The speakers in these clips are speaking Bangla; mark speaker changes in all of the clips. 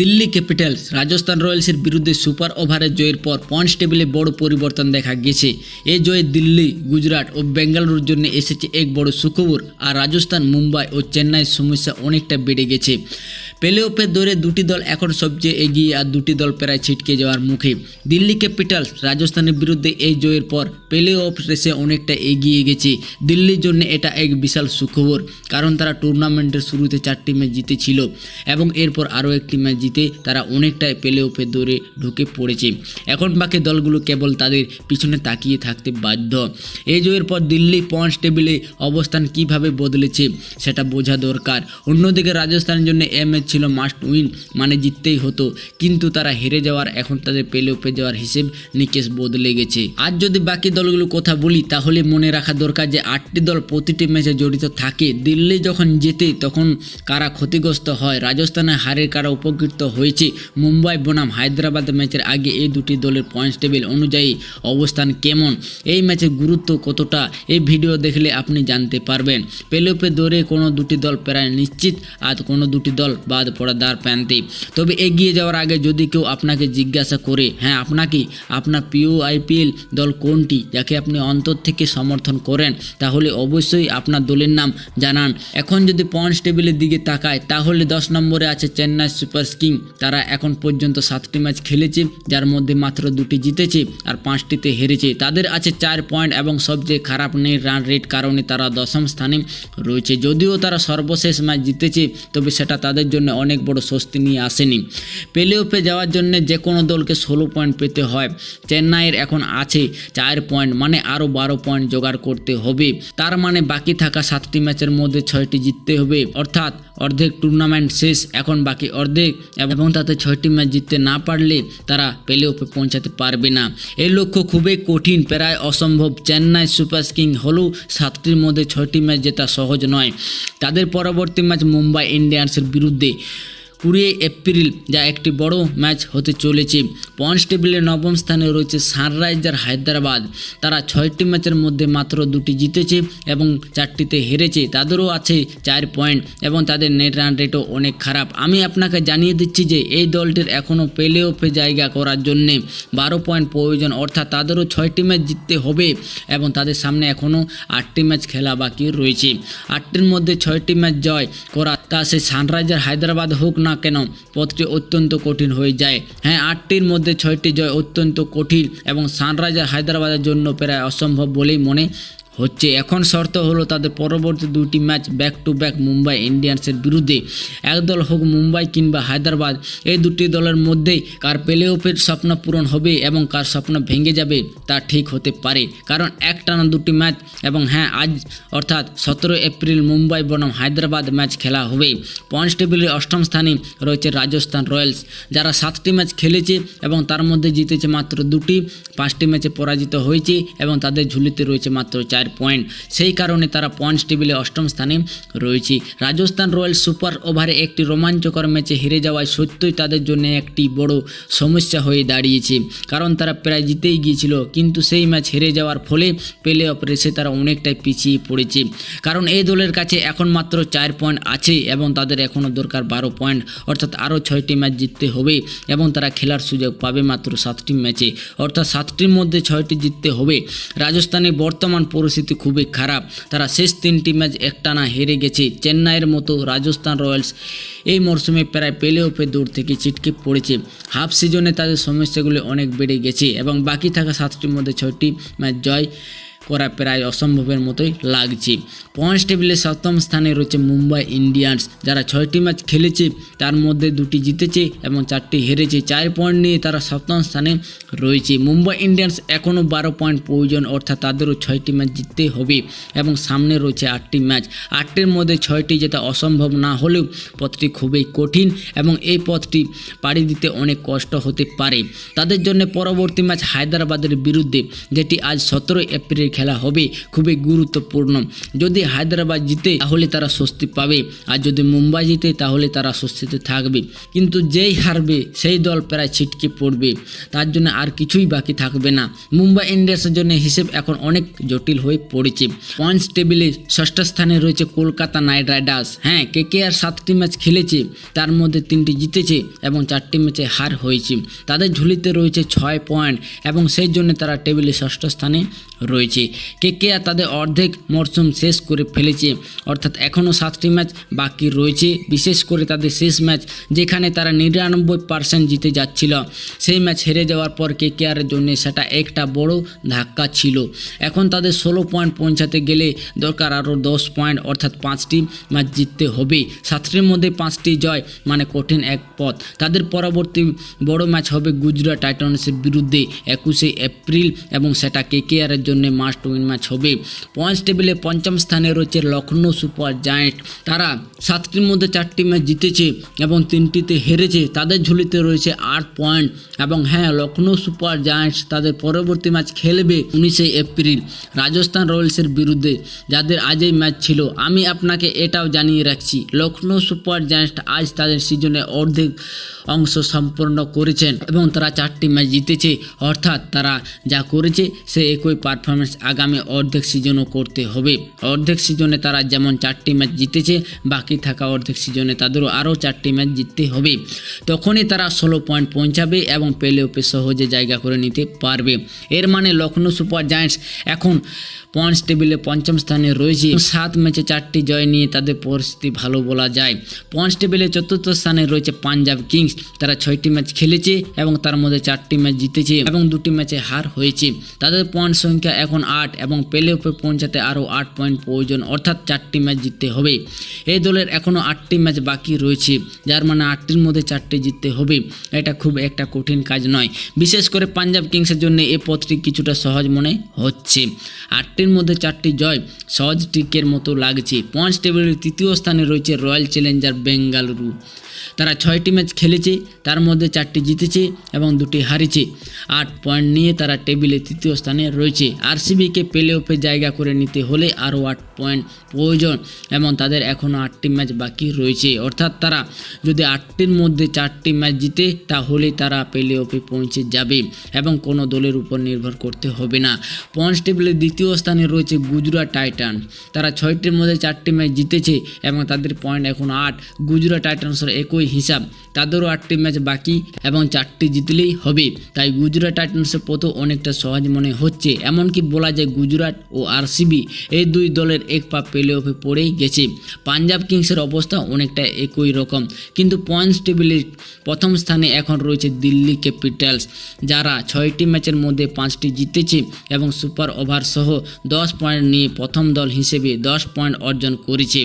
Speaker 1: দিল্লি ক্যাপিটালস, রাজস্থান রয়্যালসের বিরুদ্ধে সুপার ওভারে জয়ের পর পয়েন্টস টেবিলে বড় পরিবর্তন দেখা গেছে। এই জয়ে দিল্লি, গুজরাট ও বেঙ্গালুরুর জন্য এসেছে এক বড় সুখবর, আর রাজস্থান, মুম্বাই ও চেন্নাইয়ের সমস্যা অনেকটা বেড়ে গেছে। প্লে অফের দৌড়ে দুটি দল এখন সবচেয়ে এগিয়ে আর দুটি দল প্রায় ছিটকে যাওয়ার মুখে। দিল্লি ক্যাপিটালস রাজস্থানের বিরুদ্ধে এই জয়ের পর প্লে রেসে অনেকটা এগিয়ে গেছে। দিল্লির জন্য এটা এক বিশাল সুখবর, কারণ তারা টুর্নামেন্টের শুরুতে চারটি ম্যাচ জিতেছিল এবং এরপর আরও একটি ম্যাচ জিতে তারা অনেকটাই প্লে অফের দৌড়ে ঢুকে পড়েছে। এখন বাকি দলগুলো কেবল তাদের পিছনে তাকিয়ে থাকতে বাধ্য। এই জয়ের পর দিল্লি পয়েন্টস টেবিলে অবস্থান কীভাবে বদলেছে সেটা বোঝা দরকার। অন্যদিকে রাজস্থানের জন্য এ ম্যাচ ছিল মাস্ট উইন মানে জিততেই হতো। কিন্তু তারা হেরে যাওয়ার, এখন তাদের প্লে অফে যাওয়ার হিসেব নিকেশ বদলে গেছে। আর যদি বাকি দলগুলো কথা বলি, তাহলে মনে রাখা দরকার যে আটটি দল প্রতিটি ম্যাচে জড়িত থাকে। দিল্লি যখন জেতে, তখন কারা ক্ষতিগ্রস্ত হয়? রাজস্থানের হারের কারা উপকৃত হয়েছে? মুম্বাই, বনাম, হায়দ্রাবাদ ম্যাচের আগে এই দুটি দলের পয়েন্টস টেবিল অনুযায়ী অবস্থান কেমন? এই ম্যাচের গুরুত্ব কতটা? এই ভিডিও দেখলে আপনি জানতে পারবেন। প্লেঅফে দৌড়ে কোনো দুটি দল প্রায় নিশ্চিত, আর কোনো দুটি দল বাদ পড়া দ্বার প্রান্তে। তবে এগিয়ে যাওয়ার আগে যদি কেউ আপনাকে জিজ্ঞাসা করে হ্যাঁ আপনাকে আপনার প্রিয় আইপিএল দল কোনটি? যাকে আপনি অন্তর থেকে সমর্থন করেন, তাহলে অবশ্যই আপনার দলের নাম জানান। এখন যদি পয়েন্টস টেবিলের দিকে তাকায়, তাহলে দশ নম্বরে আছে চেন্নাই সুপার কিং তারা এখন পর্যন্ত সাতটি ম্যাচ খেলেছে, যার মধ্যে মাত্র দুটি জিতেছে আর পাঁচটিতে হেরেছে। তাদের আছে চার পয়েন্ট এবং সবচেয়ে খারাপ নেই রান রেট কারণে তারা দশম স্থানে রয়েছে। যদিও তারা সর্বশেষ ম্যাচ জিতেছে, তবে সেটা তাদের জন্য অনেক বড় স্বস্তি নিয়ে আসেনি। প্লে অফে যাওয়ার জন্য যে কোনো দলকে ষোলো পয়েন্ট পেতে হয়। চেন্নাইয়ের এখন আছে চার পয়েন্ট মানে আরও বারো পয়েন্ট জোগাড় করতে হবে। তার মানে বাকি থাকা সাতটি ম্যাচের মধ্যে ছয়টি জিততে হবে। অর্থাৎ অর্ধেক টুর্নামেন্ট শেষ, এখন বাকি অর্ধেক, এবং তাতে ছয়টি ম্যাচ জিততে না পারলে তারা প্লে অফে পৌঁছাতে পারবে না। এই লক্ষ্য খুবই কঠিন, প্রায় অসম্ভব। চেন্নাই সুপার কিং হলেও সাতটির মধ্যে ছয়টি ম্যাচ জেতা সহজ নয়। তাদের পরবর্তী ম্যাচ মুম্বাই ইন্ডিয়ান্সের বিরুদ্ধে। কুড়ি এপ্রিল যা একটি বড় ম্যাচ হতে চলেছে। পয়েন্টস টেবিলে নবম স্থানে রয়েছে সানরাইজার হায়দ্রাবাদ। তারা ছয়টি ম্যাচের মধ্যে মাত্র দুটি জিতেছে এবং চারটিতে হেরেছে। তাদেরও আছে চার পয়েন্ট এবং তাদের নেট রান রেটও অনেক খারাপ। আমি আপনাকে জানিয়ে দিচ্ছি যে এই দলটির এখনও প্লে অফে জায়গা করার জন্যে বারো পয়েন্ট প্রয়োজন। অর্থাৎ তাদেরও ছয়টি ম্যাচ জিততে হবে এবং তাদের সামনে এখনও আটটি ম্যাচ খেলা বাকি রয়েছে। আটটির মধ্যে ছয়টি ম্যাচ জয় করা তা সে সানরাইজার হায়দ্রাবাদ হোক না কেন? পথটি অত্যন্ত কঠিন হয়ে যায়। হ্যাঁ আটটির মধ্যে ছয়টি জয় অত্যন্ত কঠিন এবং সানরাইজার হায়দ্রাবাদের জন্য প্রায় অসম্ভব বলেই মনে হচ্ছে, এখন শর্ত হলো তাদের পরবর্তী দুটি match back to back Mumbai ইন্ডিয়ান্সের বিরুদ্ধে। একদল হোক মুম্বাই কিংবা হায়দ্রাবাদ, এই দুটি দলের মধ্যেই কার প্লে অফের স্বপ্ন পূরণ হবে এবং কার স্বপ্ন ভেঙে যাবে তা ঠিক হতে পারে। কারণ একটানা দুটি ম্যাচ এবং হ্যাঁ আজ অর্থাৎ সতেরো এপ্রিল মুম্বাই বনাম হায়দ্রাবাদ ম্যাচ খেলা হবে। পয়েন্টস টেবিলের অষ্টম স্থানে রয়েছে রাজস্থান রয়্যালস, যারা সাতটি ম্যাচ খেলেছে এবং তার মধ্যে জিতেছে মাত্র দুটি। পাঁচটি ম্যাচে পরাজিত হয়েছে এবং তাদের ঝুলিতে রয়েছে মাত্র চার পয়েন্ট সেই কারণে তারা পয়েন্টস টেবিলে অষ্টম স্থানে রয়েছে। রাজস্থান রয়্যালস সুপার ওভারে একটি রোমাঞ্চকর ম্যাচে হেরে যাওয়ায় সত্যই তাদের জন্য একটি বড় সমস্যা হয়ে দাঁড়িয়েছে। কারণ তারা প্রায় জিতেই গিয়েছিল, কিন্তু সেই ম্যাচ হেরে যাওয়ার ফলে প্লে অফ রেসে তারা অনেকটাই পিছিয়ে পড়েছে। কারণ এই দলের কাছে এখন মাত্র চার পয়েন্ট আছে এবং তাদের এখনও দরকার বারো পয়েন্ট অর্থাৎ আরও ছয়টি ম্যাচ জিততে হবে এবং তারা খেলার সুযোগ পাবে মাত্র সাতটি ম্যাচে, অর্থাৎ সাতটির মধ্যে ছয়টি জিততে হবে। রাজস্থানের বর্তমান পরিস্থিতি খুবই খারাপ। তারা শেষ তিনটি ম্যাচ একটানা হেরে গেছে। চেন্নাইয়ের মতো রাজস্থান রয়্যালস এই মরশুমে প্রায় প্লে অফে দূর থেকে ছিটকে পড়েছে। হাফ সিজনে তাদের সমস্যাগুলি অনেক বেড়ে গেছে এবং বাকি থাকা সাতটির মধ্যে ছয়টি ম্যাচ জয় করা প্রায় অসম্ভবের মতোই লাগছে। পয়েন্টস টেবিলে সপ্তম স্থানে রয়েছে মুম্বাই ইন্ডিয়ান্স, যারা ছয়টি ম্যাচ খেলেছে, তার মধ্যে দুটি জিতেছে এবং চারটি হেরেছে। চার পয়েন্ট নিয়ে তারা সপ্তম স্থানে রয়েছে। মুম্বাই ইন্ডিয়ান্স এখনও বারো পয়েন্ট প্রয়োজন, অর্থাৎ তাদেরও ছয়টি ম্যাচ জিততে হবে এবং সামনে রয়েছে আটটি ম্যাচ। আটটির মধ্যে ছয়টি যেটা অসম্ভব না হলেও পথটি খুবই কঠিন এবং এই পথটি পাড়ি দিতে অনেক কষ্ট হতে পারে। তাদের জন্য পরবর্তী ম্যাচ হায়দ্রাবাদের বিরুদ্ধে, যেটি আজ সতেরোই এপ্রিল খেলা হবে, খুবই গুরুত্বপূর্ণ। যদি হায়দ্রাবাদ জিতে, তাহলে তারা স্বস্তি পাবে। আর যদি মুম্বাই জিতে, তাহলে তারা স্বস্তিতে থাকবে। কিন্তু যেই হারবে, সেই দল প্রায় ছিটকে পড়বে। তার জন্য আর কিছুই বাকি থাকবে না। মুম্বাই ইন্ডিয়ান্সের জন্য হিসেব এখন অনেক জটিল হয়ে পড়েছে। পয়েন্টস টেবিলে ষষ্ঠ স্থানে রয়েছে কলকাতা নাইট রাইডার্স। হ্যাঁ কে কে আর সাতটি ম্যাচ খেলেছে। তার মধ্যে তিনটি জিতেছে এবং চারটি ম্যাচে হার হয়েছে। তাদের ঝুলিতে রয়েছে ছয় পয়েন্ট এবং সেই জন্য তারা টেবিলে ষষ্ঠ স্থানে রয়েছে। কে কে আর তাদের অর্ধেক মরশুম শেষ করে ফেলেছে। অর্থাৎ এখনও সাতটি ম্যাচ বাকি রয়েছে। বিশেষ করে তাদের শেষ ম্যাচ, যেখানে তারা নিরানব্বই পার্সেন্ট জিতে যাচ্ছিল। সেই ম্যাচ হেরে যাওয়ার পর কে কে আরের জন্য সেটা একটা বড় ধাক্কা ছিল। এখন তাদের ষোলো পয়েন্ট পৌঁছাতে গেলে দরকার আরও দশ পয়েন্ট, অর্থাৎ পাঁচটি ম্যাচ জিততে হবে। সাতটির মধ্যে পাঁচটি জয় মানে কঠিন এক পথ। তাদের পরবর্তী বড় ম্যাচ হবে গুজরাট টাইটান্সের বিরুদ্ধে একুশে এপ্রিল এবং সেটা কে কে আরের জন্য মাস্ট উইন ম্যাচ হবে পয়েন্টস টেবিলে পঞ্চম স্থানে রয়েছে লখনৌ সুপার জায়েন্ট। তারা সাতটির মধ্যে চারটি ম্যাচ জিতেছে এবং তিনটিতে হেরেছে। তাদের ঝুলিতে রয়েছে আট পয়েন্ট এবং হ্যাঁ লখনৌ সুপার জায়ান্টস তাদের পরবর্তী ম্যাচ খেলবে উনিশে এপ্রিল রাজস্থান রয়্যালসের বিরুদ্ধে, যাদের আজই ম্যাচ ছিল। আমি আপনাকে এটাও জানিয়ে রাখছি লখনৌ সুপার জায়ান্টস আজ তাদের সিজনে অর্ধেক অংশ সম্পূর্ণ করেছেন এবং তারা চারটি ম্যাচ জিতেছে। অর্থাৎ তারা যা করেছে, সে একই পারফরমেন্স আগামী অর্ধেক সিজনও করতে হবে। অর্ধেক সিজনে তারা যেমন চারটি ম্যাচ জিতেছে, বাকি থাকা অর্ধেক সিজনে তাদেরও আরও চারটি ম্যাচ জিততে হবে। তখনই তারা ষোলো পয়েন্ট পৌঁছাবে এবং প্লে অফে সহজে জায়গা করে নিতে পারবে। এর মানে লখনৌ সুপার জায়ান্টস এখন পয়েন্টস টেবিলে পঞ্চম স্থানে রয়েছে। সাত ম্যাচে চারটি জয় নিয়ে তাদের পরিস্থিতি ভালো বলা যায়। পয়েন্টস টেবিলে চতুর্থ স্থানে রয়েছে পাঞ্জাব কিংস। তারা ছয়টি ম্যাচ খেলেছে এবং তার মধ্যে চারটি ম্যাচ জিতেছে এবং দুটি ম্যাচে হার হয়েছে। তাদের পয়েন্ট সংখ্যা এখন আট এবং প্লে অফে পৌঁছাতে আরও আট পয়েন্ট প্রয়োজন। অর্থাৎ চারটি ম্যাচ জিততে হবে। এই দলের এখনও আটটি ম্যাচ বাকি রয়েছে, যার মানে আটটির মধ্যে চারটি জিততে হবে। এটা খুব একটা কঠিন কাজ নয়। বিশেষ করে পাঞ্জাব কিংসের জন্য এই পথটি কিছুটা সহজ মনে হচ্ছে। আটটির মধ্যে চারটি জয় সহজ ট্রিকের মতো লাগছে। পয়েন্টস টেবিলের তৃতীয় স্থানে রয়েছে রয়্যাল চ্যালেঞ্জার বেঙ্গালুরু। তারা ছয়টি ম্যাচ খেলেছে, তার মধ্যে চারটি জিতেছে এবং দুটি হারিয়েছে। আট পয়েন্ট নিয়ে তারা টেবিলে তৃতীয় স্থানে রয়েছে। আরসিবিকে প্লে অফে জায়গা করে নিতে হলে আরও আট পয়েন্ট প্রয়োজন এবং তাদের এখনও আটটি ম্যাচ বাকি রয়েছে। অর্থাৎ তারা যদি আটটির মধ্যে চারটি ম্যাচ জিতে, তাহলে তারা প্লে অফে পৌঁছে যাবে এবং কোনো দলের উপর নির্ভর করতে হবে না। পয়েন্টস টেবিলের দ্বিতীয় স্থানে রয়েছে গুজরাট টাইটান তারা ছয়টির মধ্যে চারটি ম্যাচ জিতেছে এবং তাদের পয়েন্ট এখন আট। গুজরাট টাইটান্সের একই হিসাব তাদেরও আটটি ম্যাচ বাকি এবং চারটি জিতলেই হবে। তাই গুজরাট টাইটান্সের পথও অনেকটা সহজ মনে হচ্ছে। এমনকি বলা যায় গুজরাট ও আরসিবি এই দুই দলের এক পা প্লে অফে পড়েই গেছে। পাঞ্জাব কিংসের অবস্থা অনেকটা একই রকম। কিন্তু পয়েন্টস টেবিলের প্রথম স্থানে এখন রয়েছে দিল্লি ক্যাপিটালস, যারা ছয়টি ম্যাচের মধ্যে পাঁচটি জিতেছে এবং সুপার ওভার সহ দশ পয়েন্ট নিয়ে প্রথম দল হিসেবে দশ পয়েন্ট অর্জন করেছে।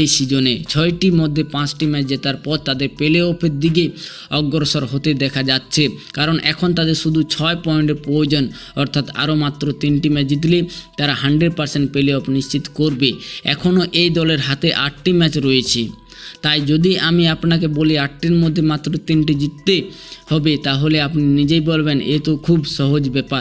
Speaker 1: এই সিজনে ছয়টির মধ্যে পাঁচটি ম্যাচ জেতার পর তাদের প্লে অফের দিকে অগ্রসর হতে দেখা যাচ্ছে। কারণ এখন তাদের শুধু ছয় পয়েন্টের প্রয়োজন, অর্থাৎ আরও মাত্র তিনটি ম্যাচ জিতলে তারা হান্ড্রেড পার্সেন্ট প্লে অফ নিশ্চিত করবে। এখনও এই দলের হাতে আটটি ম্যাচ রয়েছে। তাই যদি আমি আপনাকে বলি আটটির মধ্যে মাত্র তিনটি জিততে হবে, তাহলে আপনি নিজেই বলবেন, এ তো খুব সহজ ব্যাপার।